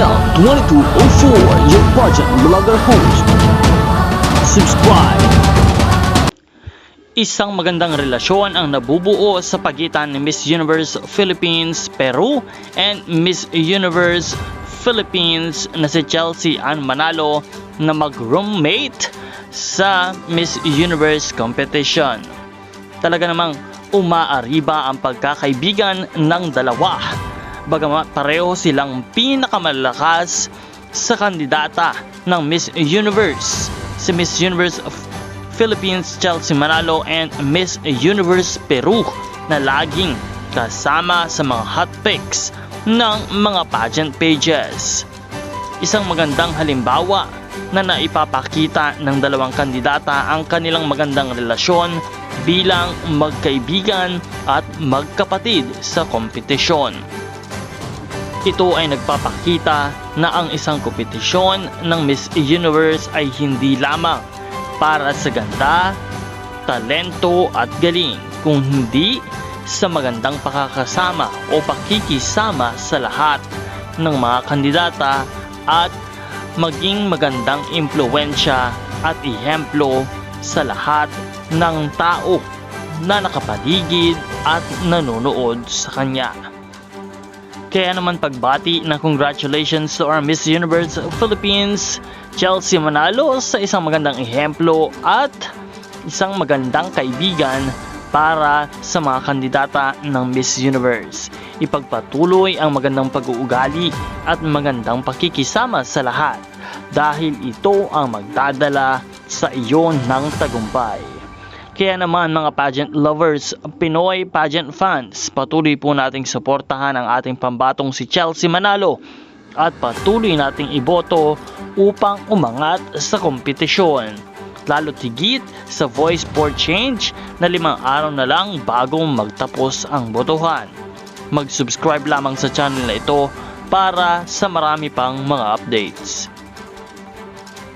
BL2204, your budget vlogger host. Subscribe. Isang magandang relasyon ang nabubuo sa pagitan ni Miss Universe Philippines Peru and Miss Universe Philippines na si Chelsea Ann Manalo na mag-roommate sa Miss Universe competition. Talaga namang umaariba ang pagkakaibigan ng dalawa. Bagamat pareho silang pinakamalakas sa kandidata ng Miss Universe. Si Miss Universe of Philippines Chelsea Manalo and Miss Universe Peru na laging kasama sa mga hot picks ng mga pageant pages. Isang magandang halimbawa na naipapakita ng dalawang kandidata ang kanilang magandang relasyon bilang magkaibigan at magkapatid sa kompetisyon. Ito ay nagpapakita na ang isang kompetisyon ng Miss Universe ay hindi lamang para sa ganda, talento at galing, kung hindi sa magandang pakakasama o pakikisama sa lahat ng mga kandidata at maging magandang impluensya at ihemplo sa lahat ng tao na nakapaligid at nanonood sa kanya. Kaya naman pagbati na congratulations to our Miss Universe Philippines, Chelsea Manalo sa isang magandang ehemplo at isang magandang kaibigan para sa mga kandidata ng Miss Universe. Ipagpatuloy ang magandang pag-uugali at magandang pakikisama sa lahat dahil ito ang magdadala sa iyon ng tagumpay. Kaya naman mga pageant lovers, Pinoy pageant fans, patuloy po nating suportahan ang ating pambatong si Chelsea Manalo at patuloy nating iboto upang umangat sa kompetisyon. Lalo tigit sa Voice for Change na limang araw na lang bagong magtapos ang botohan. Mag-subscribe lamang sa channel na ito para sa marami pang mga updates.